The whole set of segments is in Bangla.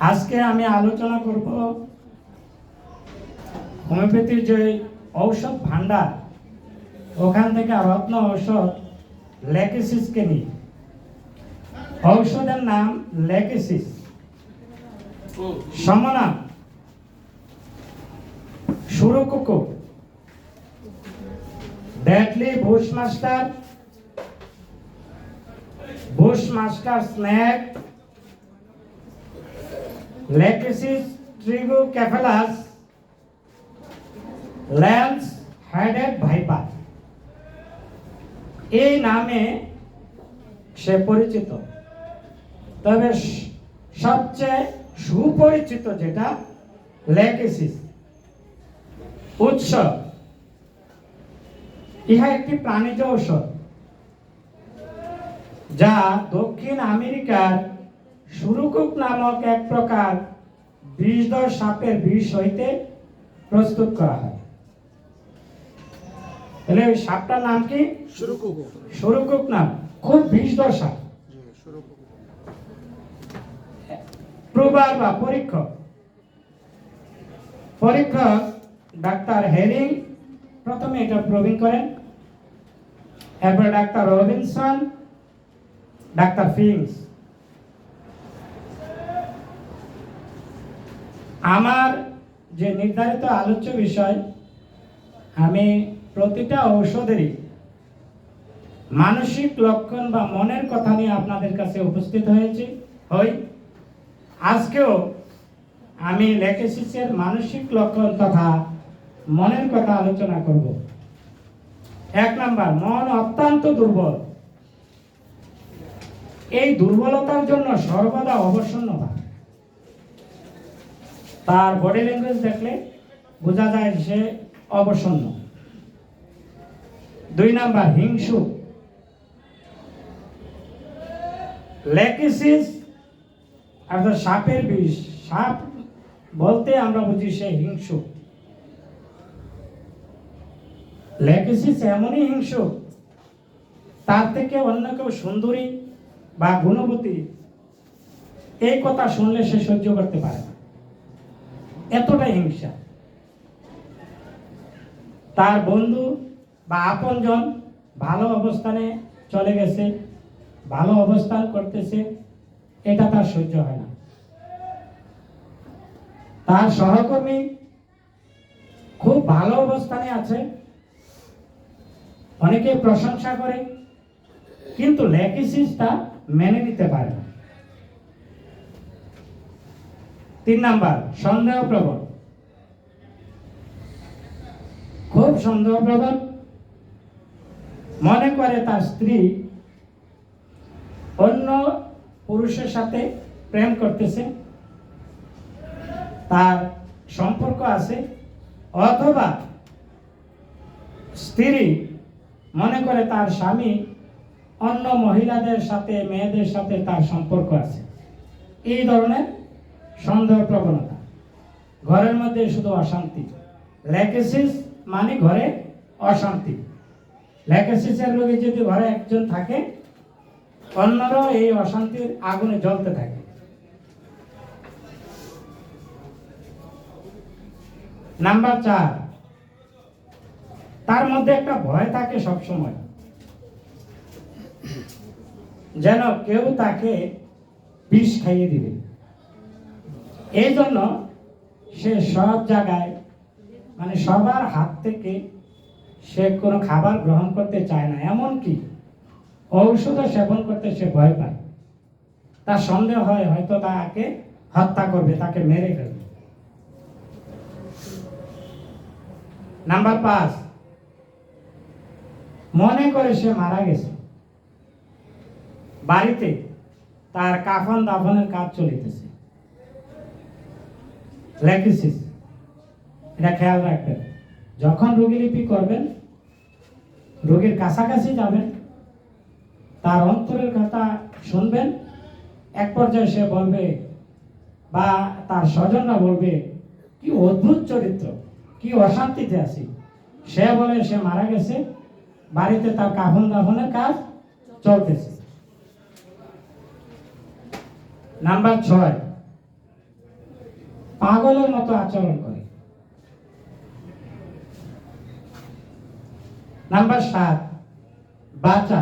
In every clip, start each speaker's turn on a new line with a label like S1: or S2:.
S1: আজকে আমি আলোচনা করব হোমিওপ্যাথির যে ঔষধ ভান্ডার ওখান থেকে রত্ন ঔষধ লেকেসিসকে নিয়ে। ঔষধের নাম লেকেসিস সমনাম সুরকুকু deadly bushmaster bushmaster snake Lachesis trigonocephalus lance headed viper এই নামে সে পরিচিত। তবে সবচেয়ে সুপরিচিত যেটা লেকেসিস উৎস। ইহা একটি প্রাণীজ ঔষধ। যা দক্ষিণ আমেরিকার সুরুকুক নামক এক প্রকার বিষধর সাপের বিষ হইতে প্রস্তুত করা হয়। তাহলে ওই সাপটার নাম কি? নাম। খুব বিষধর সাপ। প্রবার বা পরীক্ষক। পরীক্ষক ডাক্তার হেরিং প্রথমে এটা প্রবীণ করেন। এরপর ডাক্তার রবিনসন ডাক্তার ফিংস আমার যে নির্ধারিত আলোচ্য বিষয়, আমি প্রতিটা ঔষধেরই মানসিক লক্ষণ বা মনের কথা নিয়ে আপনাদের কাছে উপস্থিত হয়েছি, হই। আজকেও আমি লেকেসিসের মানসিক লক্ষণ তথা মনের কথা আলোচনা করব। এক নাম্বার, মন অত্যন্ত দুর্বল। এই দুর্বলতার জন্য সর্বদা অবসন্নতা তার বডি ল্যাঙ্গুয়েজ দেখলে বোঝা যায় সে অবসন্ন। দুই নাম্বার হিংসু লেকিসিস অর্থাৎ সাপের বিষ। সাপ বলতে আমরা বুঝি সে হিংসু লেকিসিস এমনই হিংসু তার থেকে অন্য কেউ সুন্দরী বা গুণবতী, এই কথা শুনলে সে সহ্য করতে পারে না। এতটাই হিংসা। তার বন্ধু বা আপনজন ভালো অবস্থানে চলে গেছে, ভালো অবস্থান করতেছে, এটা তার সহ্য হয় না। তার সহকর্মী খুব ভালো অবস্থানে আছে, অনেকে প্রশংসা করে, কিন্তু লেকিসিসটা মেনে নিতে পারে। না তিন নাম্বার সন্দেহ প্রবণ খুব সন্দেহ প্রবণ মনে করে তার স্ত্রী অন্য পুরুষের সাথে প্রেম করতেছে। তার সম্পর্ক আছে। অথবা স্ত্রী মনে করে তার স্বামী অন্য মহিলাদের সাথে, মেয়েদের সাথে তার সম্পর্ক আছে। এই ধরনের সন্দেহ প্রবণতা। ঘরের মধ্যে শুধু অশান্তি। ল্যাকেসিস মানে ঘরে অশান্তি। ল্যাকেসিসের রোগী যদি ঘরে একজন থাকে, অন্যরাও এই অশান্তির আগুনে জ্বলতে থাকে। নাম্বার চার, তার মধ্যে একটা ভয় থাকে সবসময়। যেন কেউ তাকে বিষ খাইয়ে দিবে। এই জন্য সে সব জায়গায় মানে সবার হাত থেকে সে কোনো খাবার গ্রহণ করতে চায় না। এমনকি ঔষধও সেবন করতে সে ভয় পায়। তার সন্দেহ হয়, হয়তো তাকে হত্যা করবে, তাকে মেরে ফেলবে। নাম্বার পাঁচ, মনে করে সে মারা গেছে। বাড়িতে তার কাফন দাফনের কাজ চলিতেছে। এটা খেয়াল রাখবেন। যখন রোগীলিপি করবেন, রোগীর কাছাকাছি যাবেন, তার অন্তরের কথা শুনবেন, এক পর্যায়ে সে বলবে, বা তার স্বজনরা বলবে, কি অদ্ভুত চরিত্র, কি অশান্তিতে আছি। সে বলে, সে মারা গেছে, বাড়িতে তার কাফন দাফনের কাজ চলতেছে। নাম্বার ছয় পাগলের মতো আচরণ করে। নাম্বার সাত বাচ্চা।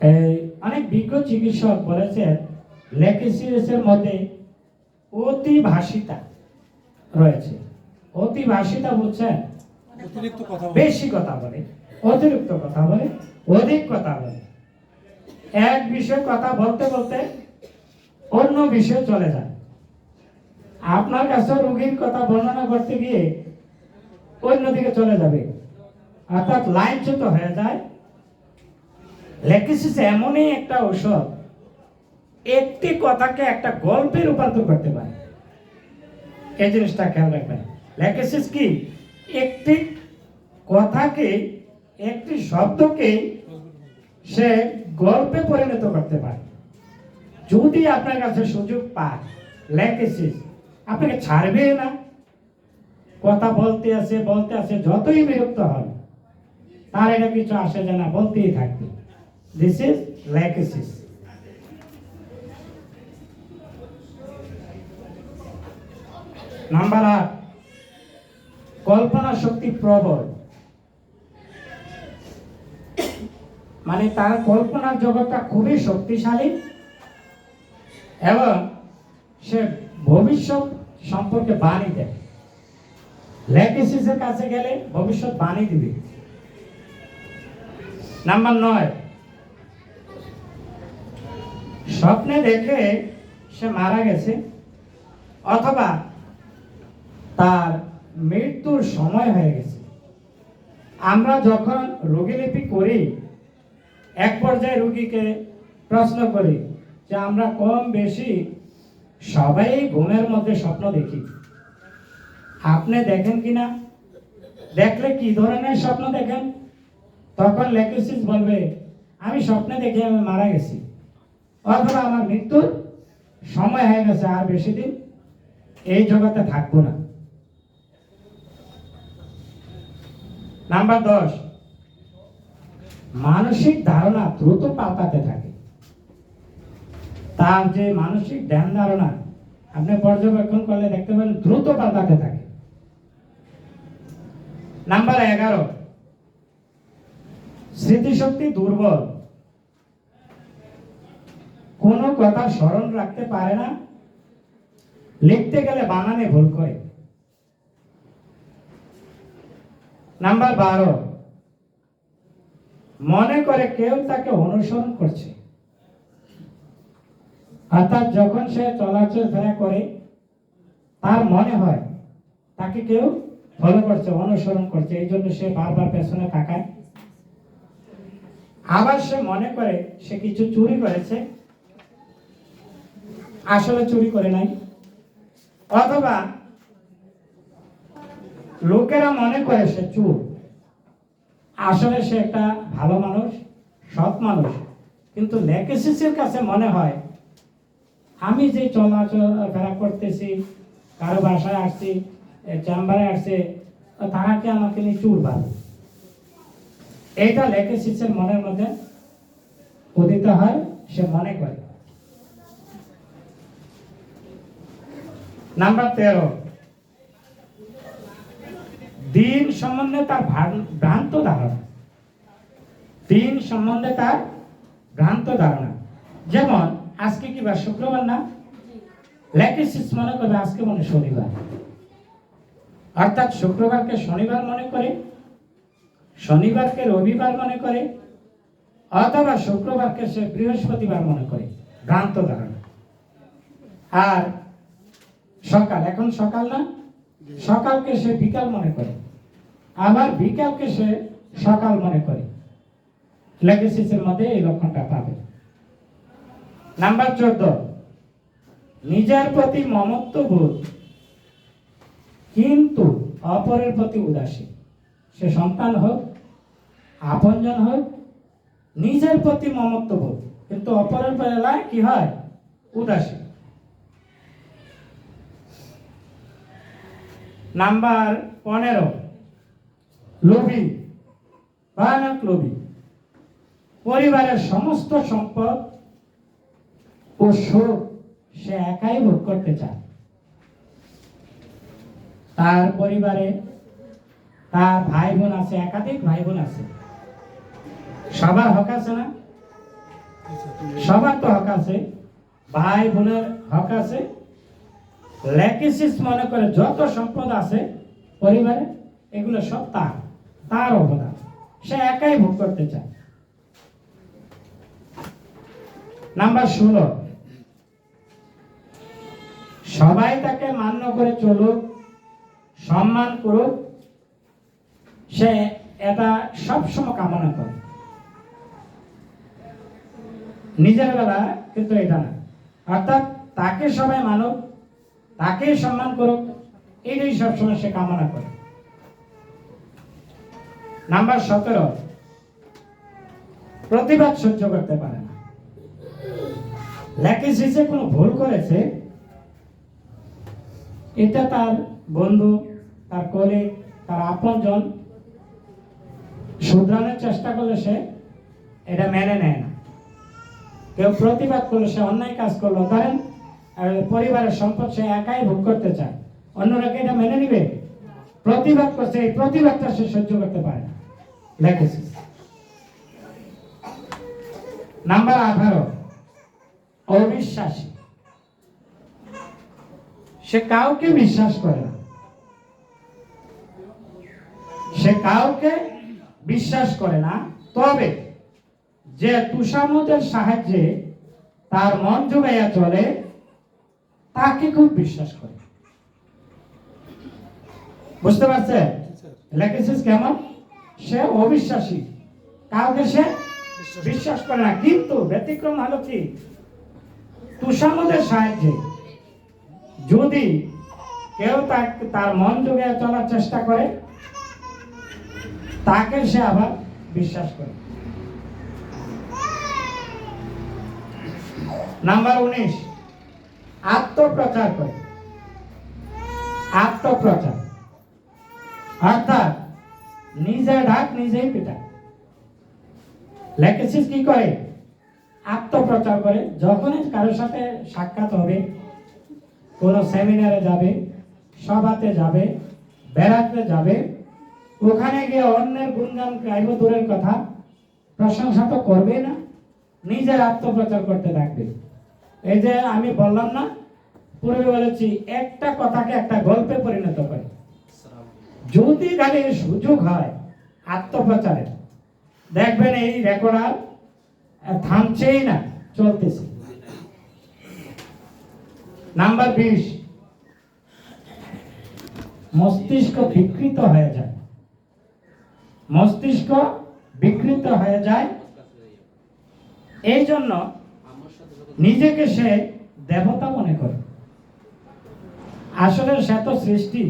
S1: এই অনেক বিজ্ঞ চিকিৎসক বলেছেন লেকেসিরিসের মধ্যে অতিভাষিতা রয়েছে। অতিভাষিতা বলছেন
S2: অতিরিক্ত কথা
S1: বেশি কথা বলে অতিরিক্ত কথা বলে অধিক কথা বলে। এক বিষয়ে কথা বলতে বলতে অন্য বিষয়ে চলে যায়। আপনার কাছে রোগীর কথা বর্ণনা করতে গিয়ে অন্যদিকে চলে যাবে। অর্থাৎ লাইনচ্যুত হয়ে যায়। লেকিসিস এমনই একটা ঔষধ, একটি কথাকে একটা গল্পে রূপান্তর করতে পারে। এই জিনিসটা খেয়াল রাখবেন। লেকিসিস কি? একটি কথাকে, একটি শব্দকে সে গল্পে পরিণত করতে পারে। যদি আপনার কাছে সুযোগ পায় লেখেছিস আপনাকে ছাড়বে না। কথা বলতে আছে বলতে আছে, যতই বিরক্ত হন, তার এটা কিছু আসে যায় না, বলতেই থাকবে। দিস ইজ লেকেসিস নাম্বার আট, কল্পনা শক্তি প্রবল। মানে তার কল্পনার জগৎটা খুবই শক্তিশালী এবং সে ভবিষ্যৎ সম্পর্কে বাণী দেয়। লেকেসিসের কাছে গেলে ভবিষ্যৎ বাণী দিবে। নাম্বার নয়, স্বপ্নে দেখে সে মারা গেছে অথবা তার মৃত্যুর সময় হয়ে গেছে। আমরা যখন রোগীলিপি করি এক পর্যায়ে রুগীকে প্রশ্ন করি যে, আমরা কম বেশি সবাই ঘুমের মধ্যে স্বপ্ন দেখি। আপনি দেখেন কি না? দেখলে কি ধরনের স্বপ্ন দেখেন? তখন লেকুসিস বলবে, আমি স্বপ্নে দেখে আমি মারা গেছি। অথবা আমার মৃত্যুর সময় হয়ে গেছে আর বেশি দিন এই জগতে থাকব না। নাম্বার দশ মানসিক ধারণা দ্রুত পাল্টাতে থাকে। তার যে মানসিক ধ্যান ধারণা, আপনি পর্যবেক্ষণ করলে দেখতে পাবেন দ্রুত পাল্টাতে থাকে। নাম্বার এগারো, স্মৃতিশক্তি দুর্বল। কোনো কথা স্মরণ রাখতে পারে না, লিখতে গেলে বানানে ভুল করে। নাম্বার বারো মনে করে কেউ তাকে অনুসরণ করছে। অর্থাৎ যখন সে চলাচল ফেরা করে, তার মনে হয় তাকে কেউ ফলো করছে, অনুসরণ করছে। এই জন্য সে বারবার পেছনে তাকায়। আবার সে মনে করে সে কিছু চুরি করেছে। আসলে চুরি করে নাই। অথবা লোকেরা মনে করে সে চুর। আসলে সে একটা ভালো মানুষ, সৎ মানুষ। কিন্তু লেকেসিসের কাছে মনে হয়, আমি যে চলাচল ফেরা করতেছি, কারও বাসায় আসছি চেম্বারে আসছে তারা কি আমাকে নিয়ে চুর ভাবে এইটা লেকেসিসের মনের মধ্যে উদিত হয়, সে মনে করে। নাম্বার তেরো। দিন সম্বন্ধে তার ভ্রান- ভ্রান্ত ধারণা। দিন সম্বন্ধে তার ভ্রান্ত ধারণা। যেমন, আজকে কি বার শুক্রবার না? লেকেসিস মনে করবে, আজকে মনে শনিবার। অর্থাৎ শুক্রবারকে শনিবার মনে করে, শনিবারকে রবিবার মনে করে, অথবা শুক্রবারকে সে বৃহস্পতিবার মনে করে, ভ্রান্ত ধারণা। আর সকাল, এখন সকাল না? সকালকে সে বিকাল মনে করে। আবার বিকালকে সে সকাল মনে করে। লেগেসিসের মধ্যে এই লক্ষণটা পাবে। নাম্বার চোদ্দ। নিজের প্রতি মমত্ব বোধ কিন্তু অপরের প্রতি উদাসীন। সে সন্তান হোক, আপনজন হোক, নিজের প্রতি মমত্ব বোধ কিন্তু অপরের বেলায় কি হয়? উদাসীন। নাম্বার পনেরো। লোভী, ভয়ানক লোভী। পরিবারের সমস্ত সম্পদ ও সুখ সে একাই ভোগ করতে চায়। তার পরিবারে তার ভাই বোন আছে, একাধিক ভাই বোন আছে। সবার হক আছে না? সবার তো হক আছে। ভাই বোনের হক আছে। ল্যাকিসিস মনে করে যত সম্পদ আছে পরিবারে, এগুলো সব তার। তার অবদান সে একাই ভোগ করতে চায়। নাম্বার ষোলো। সবাই তাকে মান্য করে চলুক, সম্মান করুক, সে এটা সবসময় কামনা করে। নিজের বেলা কিন্তু এটা না। অর্থাৎ তাকে সবাই মানুক, তাকে সম্মান করুক, এটাই সবসময় সে কামনা করে। নাম্বার সতেরো। প্রতিবাদ সহ্য করতে পারে না। ল্যাকিসিসে কোনো ভুল করেছে, এটা তার বন্ধু, তার কলিগ তার আপনজন শুধরানোর চেষ্টা করলে সে এটা মেনে নেয় না। কেউ প্রতিবাদ করলে সে অন্যায় কাজ করল, ধরেন পরিবারের সম্পদ সে একাই ভোগ করতে চায়। অন্যরা কি এটা মেনে নিবে? প্রতিবাদ করছে, এই প্রতিবাদটা সে সহ্য করতে পারে না। লেখেছে নাম্বার আঠারো অবিশ্বাসী। সে কাউকে বিশ্বাস করে না। সে কাউকে বিশ্বাস করে না। তবে যে তুষামতের সাহায্যে তার মন জুগাইয়া চলে তাকে খুব বিশ্বাস করে। বুঝতে পারছে লেখেছিস কেমন? সে অবিশ্বাসী। কাউকে সে বিশ্বাস করে না কিন্তু ব্যতিক্রম হলো কি? তুষামতের সাহায্যে। যদি কেউ তাকে তার মন যোগে চলার চেষ্টা করে তাকে সে আবার বিশ্বাস করে। নাম্বার উনিশ আত্মপ্রচার করে। আত্মপ্রচার অর্থাৎ নিজে ঢাক নিজেই পিটা লেখেছিস কি করে আত্মপ্রচার করে। যখনই কারোর সাথে সাক্ষাৎ হবে, কোনো সেমিনারে যাবে, সভাতে যাবে বেড়াতে যাবে, ওখানে গিয়ে অন্যের গুণগান গাইব দূরের কথা, প্রশংসা তো করবে না, নিজের আত্মপ্রচার করতে থাকবে। এই যে আমি বললাম না, পূর্বে বলেছি, একটা কথাকে একটা গল্পে পরিণত করে। যদি খালি সুযোগ হয় আত্মপ্রচারের। দেখবেন এই রেকর্ড আর থামছেই না, চলতেছে। নাম্বার বিশ। মস্তিষ্ক বিকৃত হয়ে যায়। মস্তিষ্ক বিকৃত হয়ে যায়। এই জন্য নিজেকে সে দেবতা মনে করে। আসলে সে তো সৃষ্টি,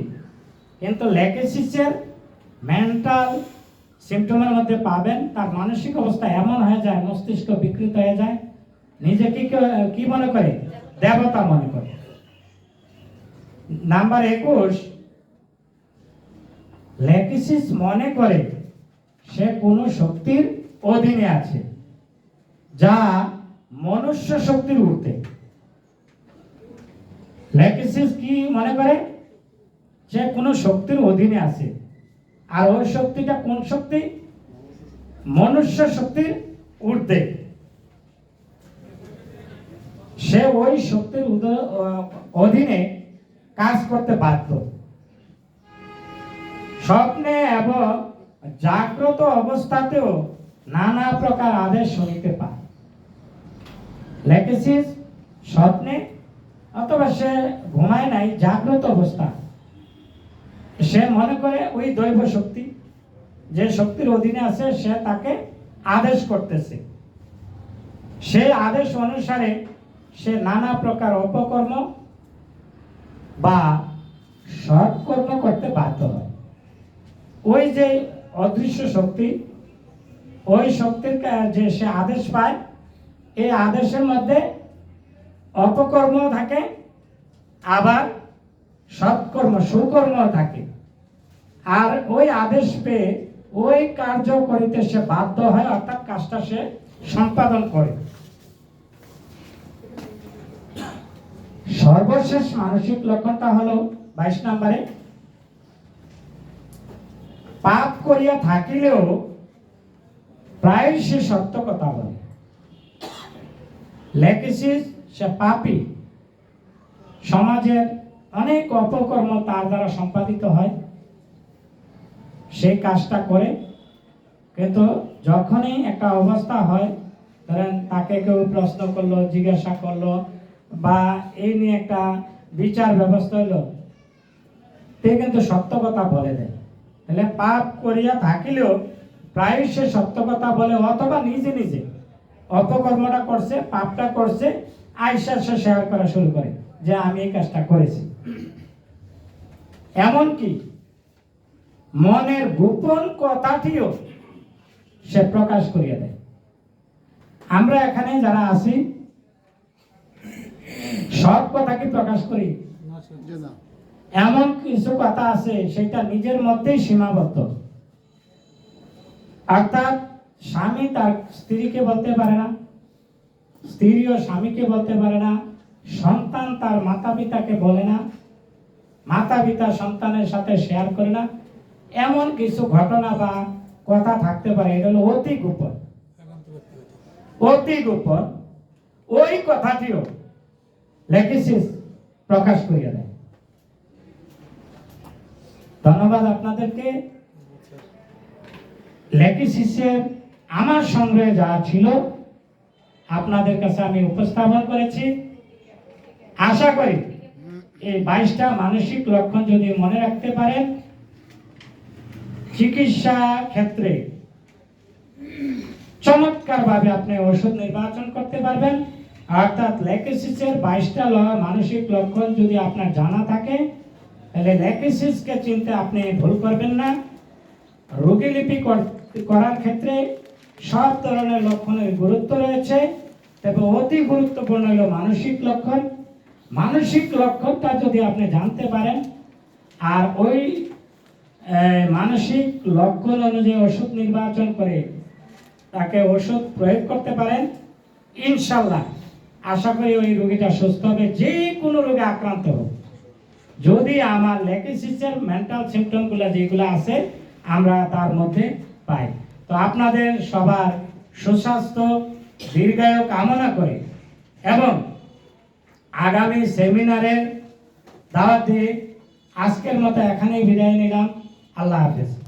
S1: কিন্তু লেকেসিসের মেন্টাল সিমটমের মধ্যে পাবেন, তার মানসিক অবস্থা এমন হয়ে যায়, মস্তিষ্ক বিকৃত হয়ে যায়, নিজেকে কে- মনে করে? দেবতা মনে করে। নাম্বার একুশ লেকিসিস মনে করে সে কোনো শক্তির অধীনে আছে, যা মনুষ্য শক্তির ঊর্ধ্বে। লেকিসিস কি মনে করে? সে কোনো শক্তির অধীনে আছে। আর ওই শক্তিটা কোন শক্তি? মনুষ্য শক্তির ঊর্ধ্বে। সে ওই শক্তির অধীনে কাজ করতে বাধ্য। স্বপ্নে এবং জাগ্রত অবস্থাতেও নানা প্রকার আদেশ শুনিতে পায় লেখেছিস স্বপ্নে? অথবা সে ঘুমায় নাই, জাগ্রত অবস্থা সে মনে করে ওই দৈব শক্তি, যে শক্তির অধীনে আছে, সে তাকে আদেশ করতেছে। সেই আদেশ অনুসারে সে নানা প্রকার অপকর্ম বা সৎকর্ম করতে বাধ্য হয়। ওই যে অদৃশ্য শক্তি, ওই শক্তির যে সে আদেশ পায়, এই আদেশের মধ্যে অপকর্ম থাকে, আবার সৎকর্ম সুকর্ম থাকে। আর ওই আদেশ পেয়ে ওই কার্য করিতে সে বাধ্য হয়, অর্থাৎ কাজটা সে সম্পাদন করে। সর্বশেষ মানসিক লক্ষণটা হলো বাইশ নম্বরে, পাপ করিয়া থাকিলেও প্রায় সে সত্য কথা বলে। লেখেছিস সে পাপী। সমাজের অনেক অপকর্ম তার দ্বারা সম্পাদিত হয়। সেই কাজটা করে। কিন্তু যখনই একটা অবস্থা হয়, ধরেন তাকে কেউ প্রশ্ন করল, জিজ্ঞাসা করল, বা এই নিয়ে একটা বিচার ব্যবস্থা হলো, তে কিন্তু সত্য কথা বলে দেয়। তাহলে পাপ করিয়া থাকিলেও প্রায় সে সত্য কথা বলে, অথবা নিজে নিজে অপকর্মটা করছে, পাপটা করছে আইসা সে শেয়ার করা শুরু করে যে, আমি এই কাজটা করেছি। এমনকি মনের গোপন কথাটিও সে প্রকাশ করিয়া দেয়। আমরা এখানে যারা আছি, সব কথা কি প্রকাশ করি? এমন কিছু কথা আছে, সেটা নিজের মধ্যেই সীমাবদ্ধ। অর্থাৎ স্বামী তার স্ত্রীকে বলতে পারে না স্ত্রীও স্বামীকে বলতে পারে না, সন্তান তার মাতা পিতাকে বলে না মাতা পিতা সন্তানের সাথে শেয়ার করে না। এমন কিছু ঘটনা বা কথা থাকতে পারে, এটা হলো অতি গোপন। অতি গোপন। ওই কথাটিও লেখেছিস প্রকাশ করিয়া দেয়। ধন্যবাদ আপনাদেরকে। লেকিসিসের আমার সংগ্রহে যা ছিল, আপনাদের কাছে আমি উপস্থাপন করেছি। আশা করি এই বাইশটা মানসিক লক্ষণ যদি মনে রাখতে পারেন চিকিৎসা ক্ষেত্রে চমৎকার ভাবে আপনি ওষুধ নির্বাচন করতে পারবেন। অর্থাৎ লেকেসিসের বাইশটা মানসিক লক্ষণ যদি আপনার জানা থাকে, তাহলে লেকেসিসকে চিনতে আপনি ভুল করবেন না। রোগীলিপি কর- করার ক্ষেত্রে সব ধরনের লক্ষণের গুরুত্ব রয়েছে, তবে অতি গুরুত্বপূর্ণ হলো মানসিক লক্ষণ। মানসিক লক্ষণটা যদি আপনি জানতে পারেন, আর ওই মানসিক লক্ষণ অনুযায়ী ওষুধ নির্বাচন করে তাকে ওষুধ প্রয়োগ করতে পারেন। ইনশাল্লাহ আশা করি ওই রোগীটা সুস্থ হবে, যে কোনো রোগে আক্রান্ত হোক। যদি আমার লেকেসিসের মেন্টাল সিমটমগুলো যেগুলো আছে, আমরা তার মধ্যে পাই। তো আপনাদের সবার সুস্বাস্থ্য, দীর্ঘায়ু কামনা করে এবং আগামী সেমিনারের দাওয়াত দিয়ে আজকের মতো এখানেই বিদায় নিলাম। alávias.